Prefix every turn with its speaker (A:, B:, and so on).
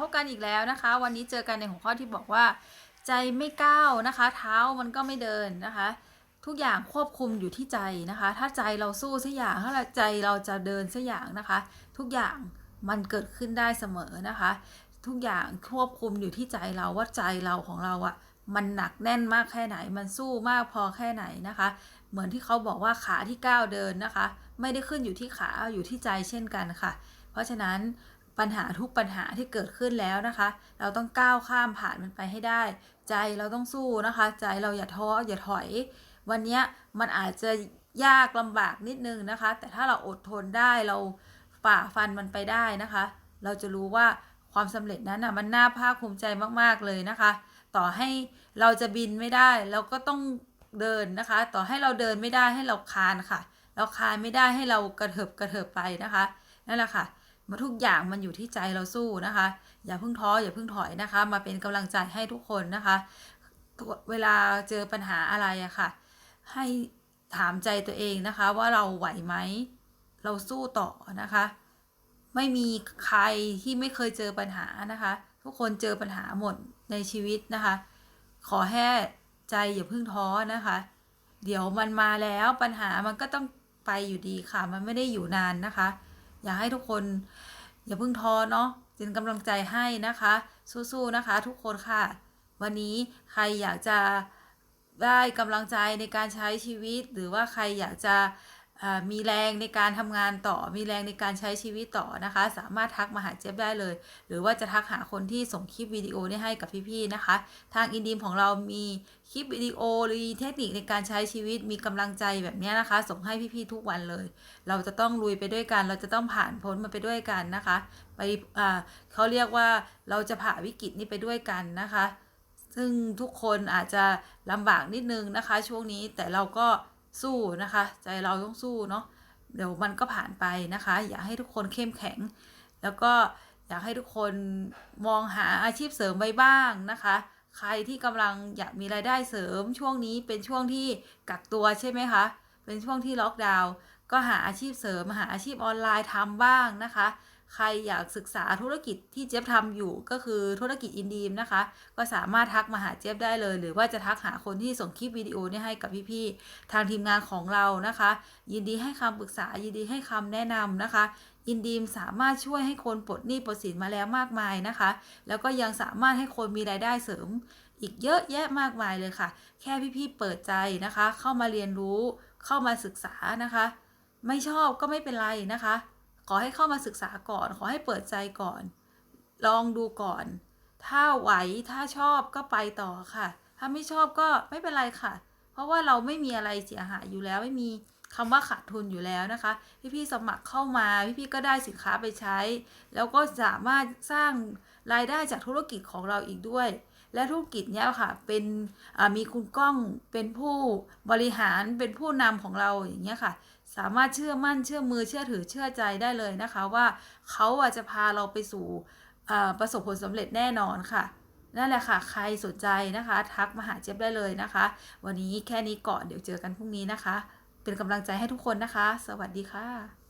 A: พบกันอีกแล้วนะคะ วันนี้เจอกันในหัวข้อที่บอกว่า ใจไม่ก้าวนะคะ เท้ามันก็ไม่เดินนะคะ ทุกอย่างควบคุมอยู่ที่ใจนะคะ ถ้าใจเราสู้สักอย่างถ้าใจเราจะเดินสักอย่างนะคะ ทุกอย่างมันเกิดขึ้นได้เสมอนะคะ ทุกอย่างควบคุมอยู่ที่ใจเราว่าใจเราของเราอะมันหนักแน่นมากแค่ไหน มันสู้มากพอแค่ไหนนะคะ เหมือนที่เขาบอกว่าขาที่ก้าวเดินนะคะ ไม่ได้ขึ้นอยู่ที่ขาอยู่ที่ใจเช่นกันค่ะ เพราะฉะนั้น ปัญหาทุกปัญหาที่เกิดขึ้นแล้วนะคะ เราต้องก้าวข้ามผ่านมันไปให้ได้ ใจเราต้องสู้นะคะ ใจเราอย่าท้ออย่าถอย วันนี้มันอาจจะยากลำบากนิดนึงนะคะ แต่ถ้าเราอดทนได้เราฝ่าฟันมันไปได้นะคะ เราจะรู้ว่าความสำเร็จนั้นอะมันน่าภาคภูมิใจมากๆเลยนะคะ ต่อให้เราจะบินไม่ได้ เราก็ต้องเดินนะคะ ต่อให้เราเดินไม่ได้ให้เราคานค่ะ เราคานไม่ได้ให้เรากระเถิบกระเถิบไปนะคะนั่นแหละค่ะ มาทุกอย่างมันอยู่ที่ใจเราสู้นะคะ อย่าเพิ่งท้ออย่าเพิ่งถอยนะคะ มาเป็นกำลังใจให้ทุกคนนะคะ เวลาเจอปัญหาอะไรอะค่ะ ให้ถามใจตัวเองนะคะ ว่าเราไหวไหมเราสู้ต่อนะคะ ไม่มีใครที่ไม่เคยเจอปัญหานะคะ ทุกคนเจอปัญหาหมดในชีวิตนะคะ ขอแค่ใจอย่าเพิ่งท้อนะคะ เดี๋ยวมันมาแล้วปัญหามันก็ต้องไปอยู่ดีค่ะ มันไม่ได้อยู่นานนะคะ อยากให้ทุกคนอย่าเพิ่งท้อเนาะเป็นกำลังใจให้นะคะ สู้ๆนะคะ ทุกคนค่ะ วันนี้ใครอยากจะได้กำลังใจในการใช้ชีวิต หรือว่าใครอยากจะ มีแรงในการทำงานต่อ มีแรงในการใช้ชีวิตต่อนะคะ สามารถทักมาหาเจี๊บได้เลย หรือว่าจะทักหาคนที่ส่งคลิปวิดีโอนี้ให้กับพี่ๆนะคะ ทางอินดีมของเรามีคลิปวิดีโอหรือเทคนิคในการใช้ชีวิตมีกำลังใจแบบนี้นะคะ ส่งให้พี่ๆทุกวันเลย เราจะต้องลุยไปด้วยกัน เราจะต้องผ่านพ้นมันไปด้วยกันนะคะ ไปเขาเรียกว่าเราจะผ่าวิกฤตนี้ไปด้วยกันนะคะ ซึ่งทุกคนอาจจะลำบากนิดนึงนะคะ ช่วงนี้แต่เราก็ สู้นะคะ ใจเราต้องสู้เนาะเดี๋ยวมันก็ผ่านไปนะคะ อยากให้ทุกคนเข้มแข็ง แล้วก็อยากให้ทุกคนมองหาอาชีพเสริมไว้บ้างนะคะ ใครที่กำลังอยากมีรายได้เสริมช่วงนี้เป็นช่วงที่กักตัวใช่ไหมคะ เป็นช่วงที่ล็อกดาวน์ ก็หาอาชีพเสริมหาอาชีพออนไลน์ทำบ้างนะคะ ใครอยากศึกษาธุรกิจที่เจ๊ยบทำอยู่ก็คือธุรกิจอินดีมนะคะ ก็สามารถทักมาหาเจ๊ยบได้เลย หรือว่าจะทักหาคนที่ส่งคลิปวิดีโอนี้ให้กับพี่ๆทางทีมงานของเรานะคะ ยินดีให้คำปรึกษายินดีให้คำแนะนำนะคะอินดีมสามารถช่วยให้คนปลดหนี้ปลดสินมาแล้วมากมายนะคะ แล้วก็ยังสามารถให้คนมีรายได้เสริม อีกเยอะแยะมากมายเลยค่ะ แค่พี่ๆเปิดใจนะคะ เข้ามาเรียนรู้เข้ามาศึกษานะคะ ไม่ชอบก็ไม่เป็นไรนะคะ ขอให้เข้ามาศึกษาก่อน ขอให้เปิดใจก่อน ลองดูก่อน ถ้าไหวถ้าชอบก็ไปต่อค่ะ ถ้าไม่ชอบก็ไม่เป็นไรค่ะ เพราะว่าเราไม่มีอะไรเสียหายอยู่แล้วไม่มีคำว่าขาดทุนอยู่แล้วนะคะ พี่ๆสมัครเข้ามาพี่ๆก็ได้สินค้าไปใช้ แล้วก็สามารถสร้างรายได้จากธุรกิจของเราอีกด้วย และธุรกิจเนี้ยค่ะเป็นมีคุณก้องเป็นผู้บริหารเป็นผู้นำของเราอย่างเงี้ยค่ะ สามารถเชื่อมั่นเชื่อมือเชื่อถือเชื่อใจได้เลยนะคะว่าเขาอะจะพาเราไปสู่ประสบผลสำเร็จแน่นอนค่ะนั่นแหละค่ะ ใครสนใจนะคะ ทักมาหาเจี๊ยบได้เลยนะคะ วันนี้แค่นี้ก่อนเดี๋ยวเจอกันพรุ่งนี้นะคะ เป็นกำลังใจให้ทุกคนนะคะ สวัสดีค่ะ